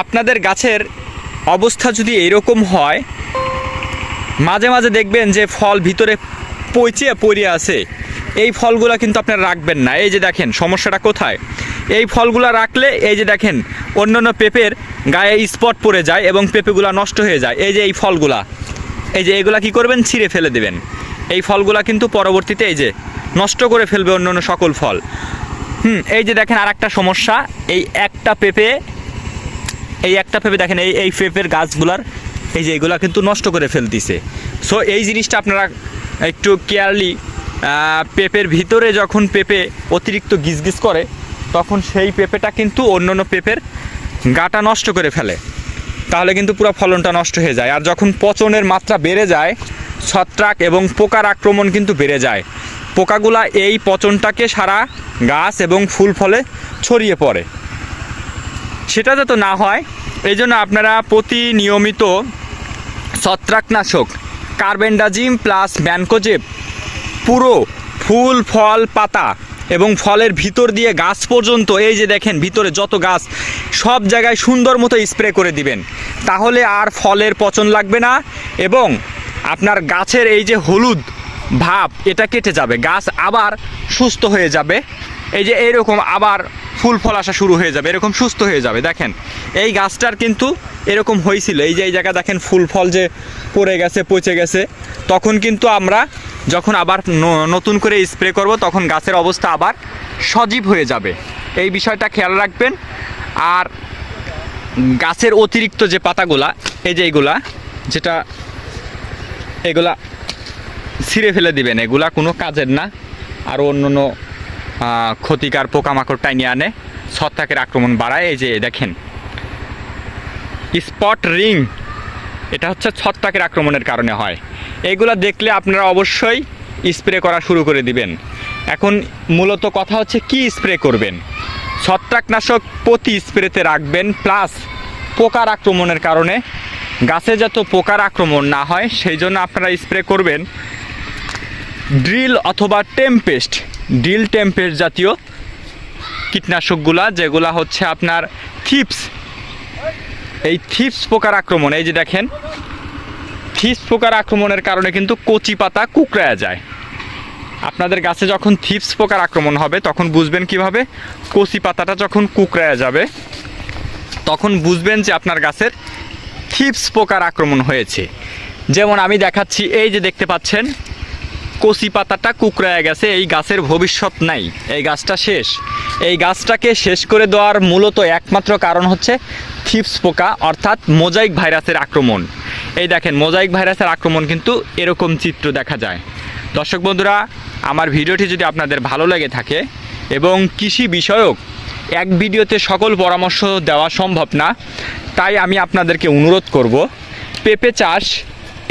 আপনাদের গাছের অবস্থা যদি এরকম হয়, মাঝে মাঝে দেখবেন যে ফল ভিতরে পচিয়ে পড়ে আছে। এই ফলগুলো কিন্তু আপনারা রাখবেন না। এই যে দেখেন, সমস্যাটা কোথায়? এই ফলগুলো রাখলে, এই যে দেখেন, অন্যান্য পেঁপের গায়ে স্পট পড়ে যায় এবং পেঁপেগুলো নষ্ট হয়ে যায়। এই যে এই ফলগুলা, এই যে এগুলা কি করবেন? ছিঁড়ে ফেলে দেবেন। এই ফলগুলা কিন্তু পরবর্তীতে এই যে নষ্ট করে ফেলবে অন্যান্য সকল ফল। হুম, এই যে দেখেন আর একটা সমস্যা। এই একটা পেঁপে এই একটা পেঁপে দেখেন, এই এই পেঁপের গাছগুলার, এই যে এগুলা কিন্তু নষ্ট করে ফেলতিছে। সো এই জিনিসটা আপনারা একটু কেয়ারলি পেঁপের ভিতরে যখন পেঁপে অতিরিক্ত গিজগিজ করে, তখন সেই পেঁপেটা কিন্তু অন্য অন্য পেঁপের গাটা নষ্ট করে ফেলে। তাহলে কিন্তু পুরো ফলনটা নষ্ট হয়ে যায়। আর যখন পচনের মাত্রা বেড়ে যায়, ছত্রাক এবং পোকার আক্রমণ কিন্তু বেড়ে যায়। পোকাগুলা এই পচনটাকে সারা গাছ এবং ফুল ফলে ছড়িয়ে পড়ে। সেটা যাতে না হয় এই জন্য আপনারা প্রতি নিয়মিত ছত্রাকনাশক, কার্বেন্ডাজিম প্লাস ব্যানকোজেব পুরো ফুল, ফল, পাতা এবং ফলের ভিতর দিয়ে গাছ পর্যন্ত, এই যে দেখেন ভিতরে যত গাছ, সব জায়গায় সুন্দর মতো স্প্রে করে দিবেন। তাহলে আর ফলের পচন লাগবে না এবং আপনার গাছের এই যে হলুদ ভাব, এটা কেটে যাবে। গাছ আবার সুস্থ হয়ে যাবে। এই যে এইরকম আবার ফুল ফল আসা শুরু হয়ে যাবে, এরকম সুস্থ হয়ে যাবে। দেখেন, এই গাছটার কিন্তু এরকম হয়েছিল। এই যে, এই জায়গা দেখেন ফুল ফল যে পড়ে গেছে, পচে গেছে, তখন কিন্তু আমরা যখন আবার নতুন করে স্প্রে করব, তখন গাছের অবস্থা আবার সজীব হয়ে যাবে। এই বিষয়টা খেয়াল রাখবেন। আর গাছের অতিরিক্ত যে পাতাগুলা, এই যে এইগুলা যেটা এগুলা ছিঁড়ে ফেলে দিবেন, এগুলা কোনো কাজের না। আর অন্য অন্য ক্ষতিকার পোকামাকড় টাইনিয়ে আনে, ছত্রাকের আক্রমণ বাড়ায়। এই যে দেখেন, স্পট রিং, এটা হচ্ছে ছত্রাকের আক্রমণের কারণে হয়। এগুলা দেখলে আপনারা অবশ্যই স্প্রে করা শুরু করে দিবেন। এখন মূলত কথা হচ্ছে কি স্প্রে করবেন? ছত্রাকনাশক প্রতি স্প্রেতে রাখবেন, প্লাস পোকার আক্রমণের কারণে। গাছে যত পোকার আক্রমণ না হয়, সেই জন্য আপনারা স্প্রে করবেন। ড্রিল অথবা টেম্পেস্ট। ড্রিল টেম্পেস্ট জাতীয় কীটনাশকগুলা, যেগুলা হচ্ছে আপনার থিপস। এই থিপস পোকার আক্রমণ, এই যে দেখেন, থিপস পোকার আক্রমণের কারণে কিন্তু কচি পাতা কুকড়ায়া যায়। আপনাদের গাছে যখন থিপস পোকার আক্রমণ হবে, তখন বুঝবেন কীভাবে? কচি পাতাটা যখন কুকড়ায়া যাবে, তখন বুঝবেন যে আপনার গাছের থিপস পোকার আক্রমণ হয়েছে। যেমন আমি দেখাচ্ছি, এই যে দেখতে পাচ্ছেন কচি পাতাটা কুকড়ায় গেছে, এই গাছের ভবিষ্যৎ নাই। এই গাছটা শেষ। এই গাছটাকে শেষ করে দেওয়ার মূলত একমাত্র কারণ হচ্ছে থিপস পোকা, অর্থাৎ মোজাইক ভাইরাসের আক্রমণ। এই দেখেন, মোজাইক ভাইরাসের আক্রমণ কিন্তু এরকম চিত্র দেখা যায়। দর্শক বন্ধুরা, আমার ভিডিওটি যদি আপনাদের ভালো লেগে থাকে এবং কৃষি বিষয়ক এক ভিডিওতে সকল পরামর্শ দেওয়া সম্ভব না, তাই আমি আপনাদেরকে অনুরোধ করব, পেঁপে চাষ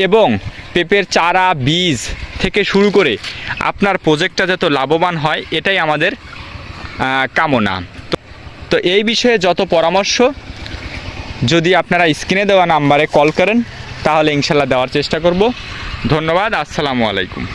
এবং পেঁপের চারা, বীজ থেকে শুরু করে আপনার প্রজেক্টটা যত লাভবান হয়, এটাই আমাদের কামনা। তো- এই বিষয়ে যত পরামর্শ, যদি আপনারা স্ক্রিনে দেওয়া নাম্বারে কল করেন, তাহলে ইনশাল্লাহ দেওয়ার চেষ্টা করব। ধন্যবাদ, আসসালামু আলাইকুম।